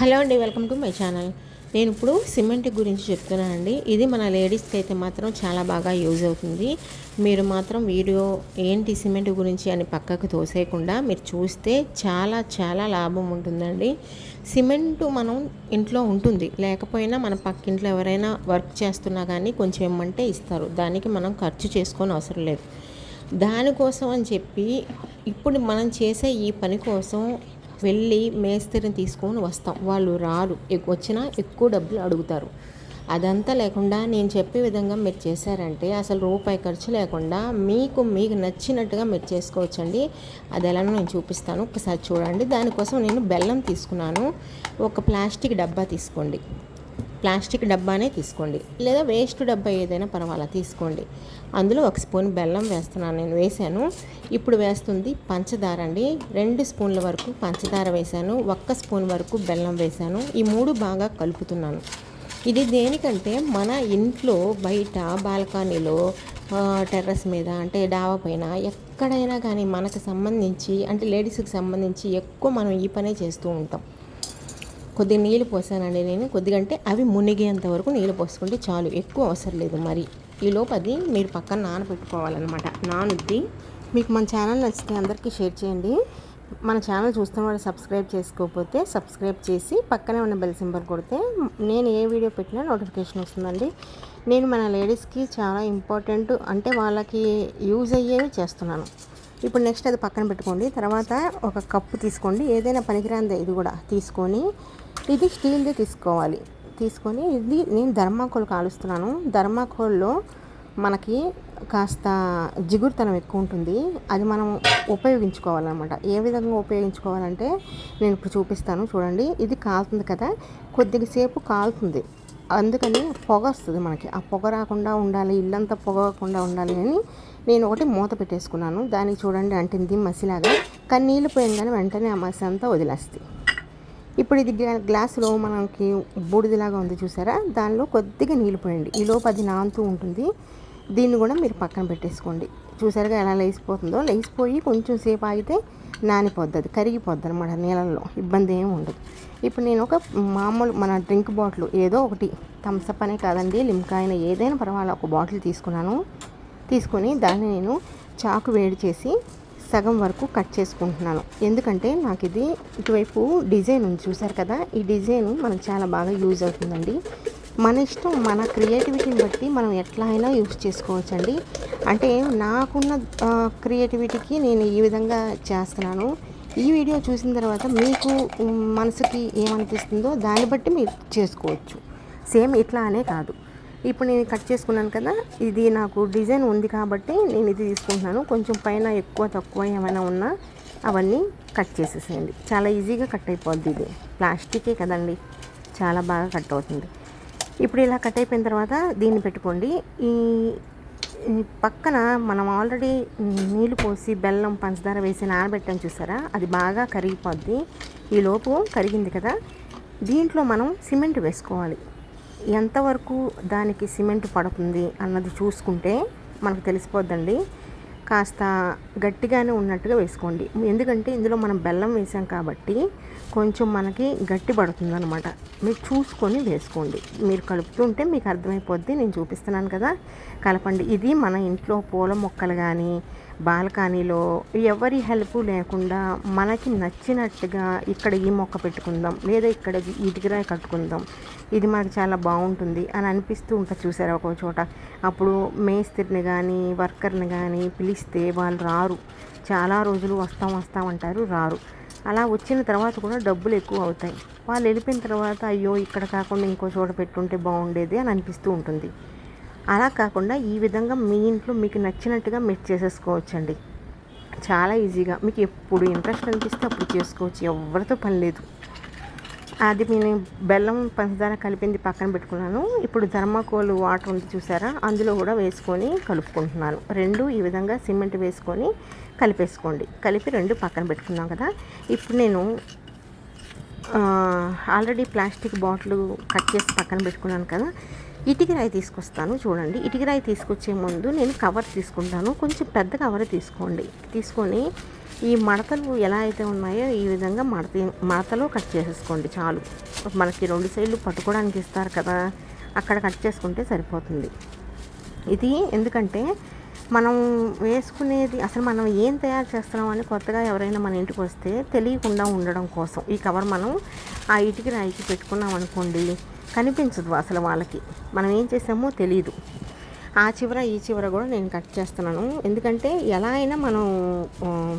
Hello అండి welcome to my channel. నేను ఇప్పుడు సిమెంట్ గురించి చెప్తున్నానండి. ఇది మన లేడీస్కి అయితే మాత్రం చాలా బాగా యూజ్ అవుతుంది. మీరు మాత్రం వీడియో ఏంటి సిమెంట్ గురించి అని పక్కకు తోసేయకుండా మీరు చూస్తే చాలా చాలా లాభం ఉంటుందండి. సిమెంటు మనం ఇంట్లో ఉంటుంది. లేకపోయినా మన పక్కింట్లో ఎవరైనా వర్క్ చేస్తున్నా కానీ కొంచెం ఇమ్మంటే ఇస్తారు. దానికి మనం ఖర్చు చేసుకొని అవసరం లేదు. దానికోసం అని చెప్పి ఇప్పుడు మనం చేసే ఈ పని కోసం వెళ్ళి మేస్త్రిని తీసుకొని వస్తాం. వాళ్ళు రారు. వచ్చినా ఎక్కువ డబ్బులు అడుగుతారు. అదంతా లేకుండా నేను చెప్పే విధంగా మీరు చేశారంటే అసలు రూపాయి ఖర్చు లేకుండా మీకు మీకు నచ్చినట్టుగా మీరు చేసుకోవచ్చండి. అది ఎలానో నేను చూపిస్తాను. ఒకసారి చూడండి. దానికోసం నేను బెల్లం తీసుకున్నాను. ఒక ప్లాస్టిక్ డబ్బా తీసుకోండి. ప్లాస్టిక్ డబ్బానే తీసుకోండి. లేదా వేస్ట్ డబ్బా ఏదైనా పర్వాలా తీసుకోండి. అందులో ఒక స్పూన్ బెల్లం వేస్తున్నాను నేను వేసాను ఇప్పుడు వేస్తుంది పంచదార అండి. రెండు స్పూన్ల వరకు పంచదార వేశాను. ఒక్క స్పూన్ వరకు బెల్లం వేశాను. ఈ మూడు బాగా కలుపుతున్నాను. ఇది దేనికంటే మన ఇంట్లో బయట బాల్కనీలో టెర్రస్ మీద అంటే డాబా పైన ఎక్కడైనా కానీ మనకు సంబంధించి అంటే లేడీస్కి సంబంధించి ఎక్కువ మనం ఈ పనే చేస్తూ ఉంటాం. కొద్దిగా నీళ్ళు పోసానండి నేను. కొద్దిగా అంటే అవి మునిగేంత వరకు నీళ్ళు పోసుకుంటే చాలు. ఎక్కువ అవసరం లేదు మరి. ఈ లోపు అది మీరు పక్కన నానబెట్టుకోవాలన్నమాట. నానుద్ది. మీకు మన ఛానల్ నచ్చితే అందరికీ షేర్ చేయండి. మన ఛానల్ చూస్తున్న వాళ్ళు సబ్స్క్రైబ్ చేసుకోకపోతే సబ్స్క్రైబ్ చేసి పక్కనే ఉన్న బెల్ సింబల్ కొడితే నేను ఏ వీడియో పెట్టినా నోటిఫికేషన్ వస్తుందండి. నేను మన లేడీస్కి చాలా ఇంపార్టెంట్ అంటే వాళ్ళకి యూజ్ అయ్యేవి చేస్తున్నాను. ఇప్పుడు నెక్స్ట్ అది పక్కన పెట్టుకోండి. తర్వాత ఒక కప్పు తీసుకోండి. ఏదైనా పనికిరాంది ఇది కూడా తీసుకొని ఇది స్టీల్ది తీసుకోవాలి. తీసుకొని ఇది నేను ధర్మాకోల్ కాలుస్తున్నాను. ధర్మాకోల్లో మనకి కాస్త జిగురుతనం ఎక్కువ ఉంటుంది. అది మనం ఉపయోగించుకోవాలన్నమాట. ఏ విధంగా ఉపయోగించుకోవాలంటే నేను ఇప్పుడు చూపిస్తాను. చూడండి. ఇది కాలుతుంది కదా. కొద్దిగా సేపు కాలుతుంది. అందుకని పొగ వస్తుంది మనకి. ఆ పొగ రాకుండా ఉండాలి. ఇల్లంతా పొగకుండా ఉండాలి అని నేను ఒకటి మూత పెట్టేసుకున్నాను. దానికి చూడండి. అంటింది మసిలాగా. కానీ నీళ్ళు పోయంగానే వెంటనే ఆ మసి అంతా వదిలేస్తాయి ఇప్పుడు ఇది గ్లాసులో మనకి బూడిదలాగా ఉంది చూసారా? దానిలో కొద్దిగా నీళ్ళు పోయండి. ఈ లోపు అది నానుతూ ఉంటుంది. దీన్ని కూడా మీరు పక్కన పెట్టేసుకోండి. చూసారుగా ఎలా లేచిపోతుందో లేచిపోయి కొంచెం సేపు ఆగితే నానిపోద్ది అది కరిగిపోద్ది అనమాట నీళ్ళల్లో. ఇబ్బంది ఏమి ఉండదు. ఇప్పుడు నేను ఒక మామూలు మన డ్రింక్ బాటిల్ ఏదో ఒకటి థమ్స్అప్ అనే కాదండి లిమ్కా అయినా ఏదైనా పర్వాలేదు ఒక బాటిల్ తీసుకున్నాను. తీసుకొని దాన్ని నేను చాకు వేడి చేసి సగం వరకు కట్ చేసుకుంటున్నాను. ఎందుకంటే నాకు ఇది ఇటువైపు డిజైన్ ఉంది చూసారు కదా? ఈ డిజైన్ మనకు చాలా బాగా యూజ్ అవుతుందండి. మన ఇష్టం మన క్రియేటివిటీని బట్టి మనం ఎట్లా అయినా యూజ్ చేసుకోవచ్చండి. అంటే నాకున్న క్రియేటివిటీకి నేను ఈ విధంగా చేస్తున్నాను. ఈ వీడియో చూసిన తర్వాత మీకు మనసుకి ఏమనిపిస్తుందో దాన్ని బట్టి మీరు చేసుకోవచ్చు. సేమ్ ఇట్లా అనే కాదు. ఇప్పుడు నేను కట్ చేసుకున్నాను కదా ఇది నాకు డిజైన్ ఉంది కాబట్టి నేను ఇది తీసుకుంటున్నాను. కొంచెం పైన ఎక్కువ తక్కువ ఏమైనా ఉన్నా అవన్నీ కట్ చేసేసేయండి. చాలా ఈజీగా కట్ అయిపోద్ది ఇది. ప్లాస్టికే కదండి. చాలా బాగా కట్ అవుతుంది. ఇప్పుడు ఇలా కట్ అయిపోయిన తర్వాత దీన్ని పెట్టుకోండి. ఈ ఈ పక్కన మనం ఆల్రెడీ నీళ్ళు పోసి బెల్లం పంచదార వేసి నానబెట్టాం చూసారా? అది బాగా కరిగిపోద్ది. ఈ కరిగింది కదా. దీంట్లో మనం సిమెంట్ వేసుకోవాలి. ఎంతవరకు దానికి సిమెంట్ పడుతుంది అన్నది చూసుకుంటే మనకు తెలిసిపోద్దండి. కాస్త గట్టిగానే ఉన్నట్టుగా వేసుకోండి. ఎందుకంటే ఇందులో మనం బెల్లం వేసాం కాబట్టి కొంచెం మనకి గట్టి పడుతుంది అనమాట మీరు చూసుకొని వేసుకోండి. మీరు కలుపుతుంటే మీకు అర్థమైపోద్ది. నేను చూపిస్తున్నాను కదా. కలపండి. ఇది మన ఇంట్లో పూల మొక్కలు కానీ బాల్కనీలో ఎవరి హెల్ప్ లేకుండా మనకి నచ్చినట్టుగా ఇక్కడ ఈ మొక్క పెట్టుకుందాం లేదా ఇక్కడ ఇటుకరాయి కట్టుకుందాం ఇది మనకు చాలా బాగుంటుంది అని అనిపిస్తూ ఉంటుంది చూసారా ఒక చోట. అప్పుడు మేస్త్రిని కానీ వర్కర్ని కానీ పిలిస్తే వాళ్ళు రారు. చాలా రోజులు వస్తాం వస్తాం అంటారు రారు. అలా వచ్చిన తర్వాత కూడా డబ్బులు ఎక్కువ అవుతాయి. వాళ్ళు వెళ్ళిపోయిన తర్వాత అయ్యో ఇక్కడ కాకుండా ఇంకో చోట పెట్టుంటే బాగుండేది అని అనిపిస్తూ ఉంటుంది. అలా కాకుండా ఈ విధంగా మీ ఇంట్లో మీకు నచ్చినట్టుగా మీరు చేసేసుకోవచ్చండి. చాలా ఈజీగా. మీకు ఎప్పుడు ఇంట్రెస్ట్ అనిపిస్తే అప్పుడు చేసుకోవచ్చు. ఎవరితో పని లేదు. అది నేను బెల్లం పంచదార కలిపింది పక్కన పెట్టుకున్నాను. ఇప్పుడు ధర్మాకోల్ వాటర్ ఉంది చూసారా? అందులో కూడా వేసుకొని కలుపుకుంటున్నాను. రెండు ఈ విధంగా సిమెంట్ వేసుకొని కలిపేసుకోండి. కలిపి రెండు పక్కన పెట్టుకున్నాం కదా. ఇప్పుడు నేను ఆల్రెడీ ప్లాస్టిక్ బాటిల్ కట్ చేసి పక్కన పెట్టుకున్నాను కదా. ఇటుకరాయి తీసుకొస్తాను చూడండి. ఇటుకరాయి తీసుకొచ్చే ముందు నేను కవర్ తీసుకుంటాను. కొంచెం పెద్ద కవర్ తీసుకోండి. తీసుకొని ఈ మడతలు ఎలా అయితే ఉన్నాయో ఈ విధంగా మడత మడతలో కట్ చేసేసుకోండి చాలు. మనకి రెండు సైడ్లు పట్టుకోవడానికి ఇస్తారు కదా అక్కడ కట్ చేసుకుంటే సరిపోతుంది. ఇది ఎందుకంటే మనం వేసుకునేది అసలు మనం ఏం తయారు చేస్తున్నాం అని కొత్తగా ఎవరైనా మన ఇంటికి వస్తే తెలియకుండా ఉండడం కోసం. ఈ కవర్ మనం ఆ ఇటుక రాయికి పెట్టుకున్నాం అనుకోండి కనిపించదు అసలు వాళ్ళకి. మనం ఏం చేసామో తెలియదు ఆ చివర ఈ చివర కూడా నేను కట్ చేస్తున్నాను. ఎందుకంటే ఎలా అయినా మనం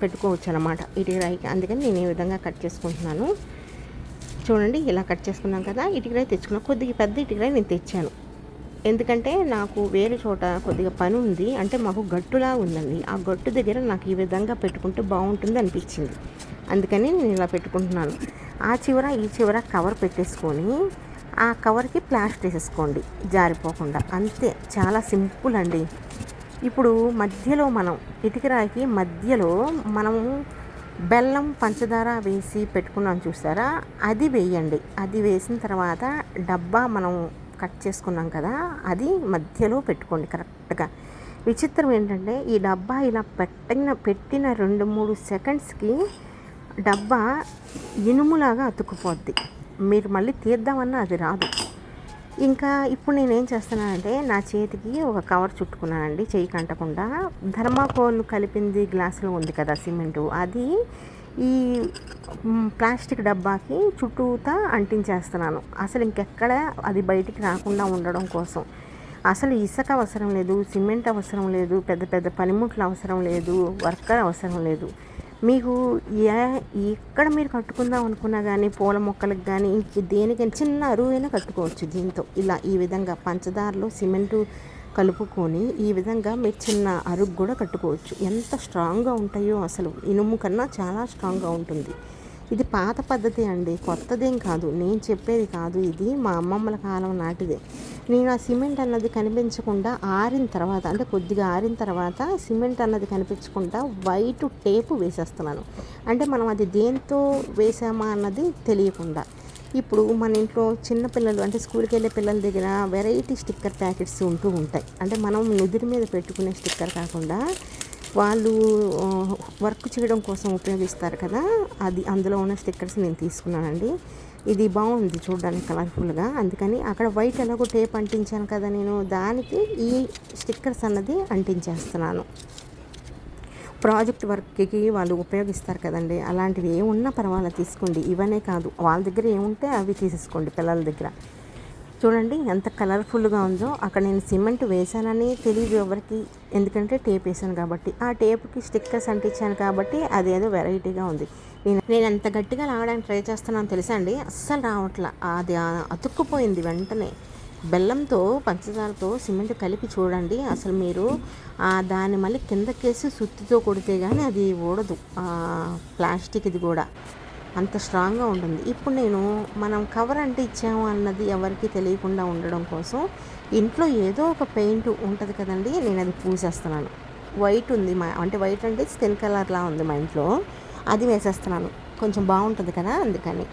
పెట్టుకోవచ్చు అనమాట ఇటుక రాయికి అందుకని నేను ఈ విధంగా కట్ చేసుకుంటున్నాను. చూడండి ఇలా కట్ చేసుకున్నాం కదా ఇటుకరాయి తెచ్చుకున్నాను కొద్దిగా పెద్ద ఇటుకరాయి నేను తెచ్చాను. ఎందుకంటే నాకు వేరే చోట కొద్దిగా పని ఉంది. అంటే మాకు గట్టులా ఉందండి. ఆ గట్టు దగ్గర నాకు ఈ విధంగా పెట్టుకుంటే బాగుంటుంది అనిపించింది. అందుకని నేను ఇలా పెట్టుకుంటున్నాను. ఆ చివర ఈ చివర కవర్ పెట్టేసుకొని ఆ కవర్కి ప్లాస్టర్ వేసేసుకోండి జారిపోకుండా. అంతే. చాలా సింపుల్ అండి. ఇప్పుడు మధ్యలో మనం ఇటుకరాయికి మధ్యలో మనము బెల్లం పంచదార వేసి పెట్టుకున్నాం చూసారా? అది వేయండి. అది వేసిన తర్వాత డబ్బా మనం కట్ చేసుకున్నాం కదా అది మధ్యలో పెట్టుకోండి కరెక్ట్గా. విచిత్రం ఏంటంటే ఈ డబ్బా ఇలా పెట్టిన పెట్టిన రెండు మూడు సెకండ్స్కి డబ్బా ఇనుములాగా అతుక్కుపోద్ది. మీరు మళ్ళీ తీద్దామన్నా అది రాదు. ఇంకా ఇప్పుడు నేనేం చేస్తున్నానంటే నా చేతికి ఒక కవర్ చుట్టుకున్నానండి చేయి కంటకుండా. ధర్మాకోల్ కలిపింది గ్లాసులో ఉంది కదా సిమెంటు. అది ఈ ప్లాస్టిక్ డబ్బాకి చుట్టూతా అంటించేస్తున్నాను. అసలు ఇంకెక్కడ అది బయటికి రాకుండా ఉండడం కోసం. అసలు ఇసుక అవసరం లేదు సిమెంట్ అవసరం లేదు పెద్ద పెద్ద పనిముట్లు అవసరం లేదు వర్కర్ అవసరం లేదు. మీకు ఏ ఎక్కడ మీరు కట్టుకుందాం అనుకున్నా కానీ పూల మొక్కలకు కానీ దేనికైనా చిన్న అరువైనా కట్టుకోవచ్చు దీంతో. ఇలా ఈ విధంగా పంచదారలో సిమెంటు కలుపుకొని ఈ విధంగా మీరు చిన్న అరుగు కూడా కట్టుకోవచ్చు. ఎంత స్ట్రాంగ్గా ఉంటాయో అసలు ఇనుము కన్నా చాలా స్ట్రాంగ్గా ఉంటుంది. ఇది పాత పద్ధతి అండి. కొత్తదేం కాదు. నేను చెప్పేది కాదు ఇది. మా అమ్మమ్మల కాలం నాటిదే. నేను ఆ సిమెంట్ అన్నది కనిపించకుండా ఆరిన తర్వాత అంటే కొద్దిగా ఆరిన తర్వాత సిమెంట్ అన్నది కనిపించకుండా వైట్ టేపు వేసేస్తున్నాను. అంటే మనం అది దేంతో వేసామా అన్నది తెలియకుండా. ఇప్పుడు మన ఇంట్లో చిన్న పిల్లలు అంటే స్కూల్కి వెళ్ళే పిల్లల దగ్గర వెరైటీ స్టిక్కర్ ప్యాకెట్స్ ఉంటూ ఉంటాయి. అంటే మనం నుదురు మీద పెట్టుకునే స్టిక్కర్ కాకుండా వాళ్ళు వర్క్ చేయడం కోసం ఉపయోగిస్తారు కదా అది అందులో ఉన్న స్టిక్కర్స్ నేను తీసుకున్నానండి. ఇది బాగుంది చూడడానికి కలర్ఫుల్గా అందుకని అక్కడ వైట్ ఎలాగో టేప్ అంటించాను కదా నేను దానికి ఈ స్టిక్కర్స్ అన్నది అంటించేస్తున్నాను. ప్రాజెక్ట్ వర్క్కి వాళ్ళు ఉపయోగిస్తారు కదండి అలాంటివి ఏమున్నా పర్వాలేదు తీసుకోండి. ఇవనే కాదు వాళ్ళ దగ్గర ఏముంటే అవి తీసేసుకోండి పిల్లల దగ్గర. చూడండి ఎంత కలర్ఫుల్గా ఉందో. అక్కడ నేను సిమెంట్ వేశానని తెలియదు ఎవరికి ఎందుకంటే టేప్ వేసాను కాబట్టి. ఆ టేప్కి స్టిక్కర్స్ అంటించాను కాబట్టి అదేదో వెరైటీగా ఉంది. నేను నేను ఎంత గట్టిగా లాగడానికి ట్రై చేస్తున్నాను తెలుసా అండి? అస్సలు రావట్లా. అది అతుక్కుపోయింది వెంటనే. బెల్లంతో పంచదారతో సిమెంట్ కలిపి చూడండి. అసలు మీరు దాన్ని మళ్ళీ కిందకేసి సుత్తితో కొడితే కానీ అది ఊడదు. ప్లాస్టిక్ ఇది కూడా. అంత స్ట్రాంగ్గా ఉంటుంది. ఇప్పుడు నేను మనం కవర్ అంటే ఇచ్చాము అన్నది ఎవరికి తెలియకుండా ఉండడం కోసం ఇంట్లో ఏదో ఒక పెయింట్ ఉంటుంది కదండి నేను అది పూసేస్తున్నాను. వైట్ ఉంది మా అంటే వైట్ అంటే స్కిన్ కలర్లా ఉంది మా ఇంట్లో. అది వేసేస్తున్నాను. కొంచెం బాగుంటుంది కదా అందుకని.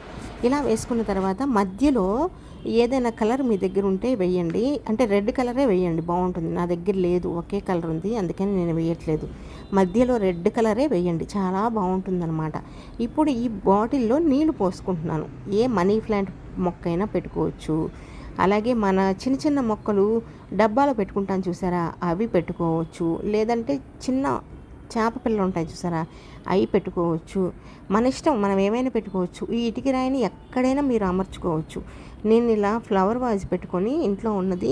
ఇలా వేసుకున్న తర్వాత మధ్యలో ఏదైనా కలర్ మీ దగ్గర ఉంటే వేయండి. అంటే రెడ్ కలరే వేయండి. బాగుంటుంది. నా దగ్గర లేదు. ఒకే కలర్ ఉంది. అందుకని నేను వేయట్లేదు. మధ్యలో రెడ్ కలరే వేయండి. చాలా బాగుంటుందన్నమాట. ఇప్పుడు ఈ బాటిల్లో నీళ్ళు పోసుకుంటున్నాను. ఏ మనీ ప్లాంట్ మొక్క అయినా పెట్టుకోవచ్చు. అలాగే మన చిన్న చిన్న మొక్కలు డబ్బాలో పెట్టుకుంటాం చూసారా? అవి పెట్టుకోవచ్చు. లేదంటే చిన్న చేప పిల్లలు ఉంటాయి చూసారా? అవి పెట్టుకోవచ్చు. మన ఇష్టం మనం ఏమైనా పెట్టుకోవచ్చు. ఈ ఇటుకి రాయిని ఎక్కడైనా మీరు అమర్చుకోవచ్చు. నేను ఇలా ఫ్లవర్ వాజ్ పెట్టుకొని ఇంట్లో ఉన్నది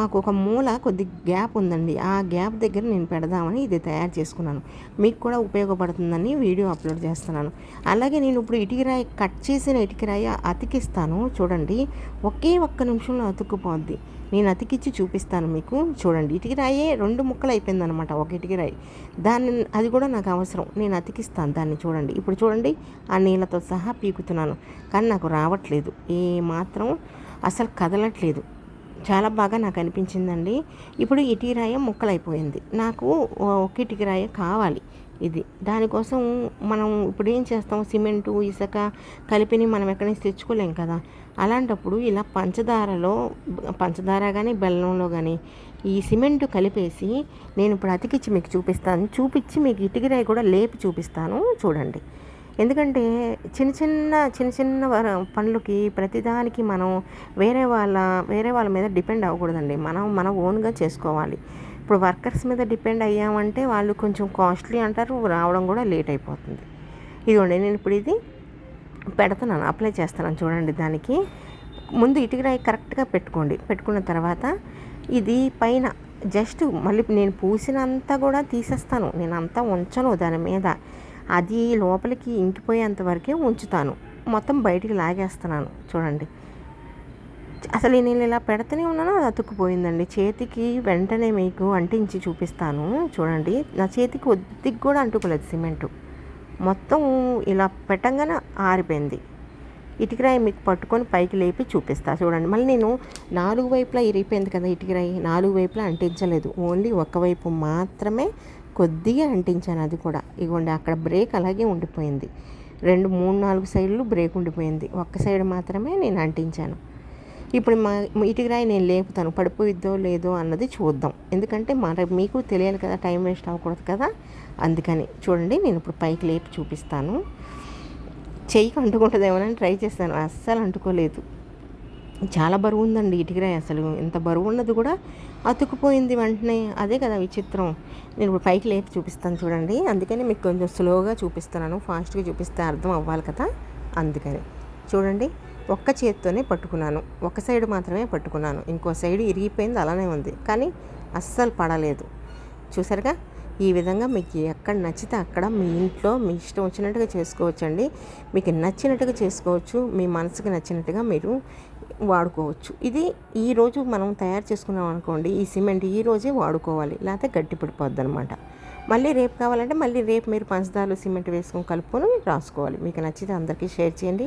మాకు ఒక మూల కొద్ది గ్యాప్ ఉందండి. ఆ గ్యాప్ దగ్గర నేను పెడదామని ఇది తయారు చేసుకున్నాను. మీకు కూడా ఉపయోగపడుతుందని వీడియో అప్లోడ్ చేస్తున్నాను. అలాగే నేను ఇప్పుడు ఇటుకరాయి కట్ చేసిన ఇటుకరాయి అతికిస్తాను. చూడండి ఒకే ఒక్క నిమిషంలో అతుక్కుపోద్ది. నేను అతికిచ్చి చూపిస్తాను మీకు. చూడండి ఇటుకి రాయే రెండు ముక్కలు అయిపోయిందనమాట ఒక ఇటుకరాయి దాన్ని అది కూడా నాకు అవసరం నేను అతికిస్తాను దాన్ని చూడండి. ఇప్పుడు చూడండి ఆ నీళ్ళతో సహా పీకుతున్నాను కానీ నాకు రావట్లేదు ఏ మాత్రం అసలు కదలట్లేదు. చాలా బాగా నాకు అనిపించిందండి. ఇప్పుడు ఇటీరాయ ముక్కలైపోయింది నాకు ఒక ఇటుకరాయ కావాలి. ఇది. దానికోసం మనం ఇప్పుడు ఏం చేస్తాం? సిమెంటు ఇసుక కలిపిని మనం ఎక్కడి నుంచి తెచ్చుకోలేం కదా. అలాంటప్పుడు ఇలా పంచదారలో పంచదార కానీ బెల్లంలో కానీ ఈ సిమెంట్ కలిపేసి నేను ఇప్పుడు అతికిచ్చి మీకు చూపిస్తాను. చూపించి మీకు ఇటుకిరాయి కూడా లేపి చూపిస్తాను. చూడండి. ఎందుకంటే చిన్న చిన్న చిన్న చిన్న పనులకి ప్రతిదానికి మనం వేరే వాళ్ళ వేరే వాళ్ళ మీద డిపెండ్ అవ్వకూడదండి. మనం మన ఓన్గా చేసుకోవాలి. ఇప్పుడు వర్కర్స్ మీద డిపెండ్ అయ్యామంటే వాళ్ళు కొంచెం కాస్ట్లీ అంటారు రావడం కూడా లేట్ అయిపోతుంది. ఇదిగోండి నేను ఇప్పుడు ఇది పెడుతున్నాను అప్లై చేస్తున్నాను చూడండి దానికి. ముందు ఇటుకరాయి కరెక్ట్గా పెట్టుకోండి. పెట్టుకున్న తర్వాత ఇది పైన జస్ట్ మళ్ళీ నేను పూసినంతా కూడా తీసేస్తాను. నేను అంతా ఉంచను దాని మీద. అది లోపలికి ఇంకిపోయేంత వరకే ఉంచుతాను. మొత్తం బయటికి లాగేస్తున్నాను చూడండి. అసలు నేను ఇలా పెడుతూనే ఉన్నాను అది అతుక్కుపోయిందండి. చేతికి వెంటనే మీకు అంటించి చూపిస్తాను. చూడండి. నా చేతికి కొద్దిగా కూడా అంటుకోలేదు సిమెంటు. మొత్తం ఇలా పెట్టంగానే ఆరిపోయింది. ఇటుకరాయి మీకు పట్టుకొని పైకి లేపి చూపిస్తా. చూడండి. మళ్ళీ నేను నాలుగు వైపులా ఇరిగిపోయింది కదా ఇటుకరాయి. నాలుగు వైపులా అంటించలేదు. ఓన్లీ ఒకవైపు మాత్రమే కొద్దిగా అంటించాను అది కూడా. ఇగోండి అక్కడ బ్రేక్ అలాగే ఉండిపోయింది. రెండు మూడు నాలుగు సైడ్లు బ్రేక్ ఉండిపోయింది. ఒక్క సైడ్ మాత్రమే నేను అంటించాను. ఇప్పుడు మా ఇటుకరాయి నేను లేపుతాను పడిపోయిద్దో లేదో అన్నది చూద్దాం. ఎందుకంటే మన మీకు తెలియాలి కదా టైం వేస్ట్ అవ్వకూడదు కదా. అందుకని చూడండి నేను ఇప్పుడు పైకి లేపి చూపిస్తాను. చెయ్యికి అంటుకుంటుందేమోనని ట్రై చేస్తాను అస్సలు అంటుకోలేదు. చాలా బరువు ఉందండి ఇటుకరాయి అసలు ఇంత బరువు ఉన్నది కూడా అతుకుపోయింది వెంటనే. అదే కదా విచిత్రం. నేను ఇప్పుడు పైకి లేపి చూపిస్తాను చూడండి. అందుకని మీకు కొంచెం స్లోగా చూపిస్తున్నాను ఫాస్ట్గా చూపిస్తే అర్థం అవ్వాలి కదా. అందుకని చూడండి. ఒక్క చేత్తోనే పట్టుకున్నాను. ఒక సైడ్ మాత్రమే పట్టుకున్నాను. ఇంకో సైడ్ ఇరిగిపోయింది అలానే ఉంది. కానీ అస్సలు పడలేదు. చూసారుగా? ఈ విధంగా మీకు ఎక్కడ నచ్చితే అక్కడ మీ ఇంట్లో మీ ఇష్టం వచ్చినట్టుగా చేసుకోవచ్చండి. మీకు నచ్చినట్టుగా చేసుకోవచ్చు. మీ మనసుకి నచ్చినట్టుగా మీరు వాడుకోవచ్చు. ఇది ఈరోజు మనం తయారు చేసుకున్నాం అనుకోండి ఈ సిమెంట్ ఈ రోజే వాడుకోవాలి. లేకపోతే గట్టి పడిపోద్ది అనమాట మళ్ళీ రేపు కావాలంటే మళ్ళీ రేపు మీరు పంచదారలు సిమెంట్ వేసుకొని కలుపుకొని రాసుకోవాలి. మీకు నచ్చితే అందరికీ షేర్ చేయండి.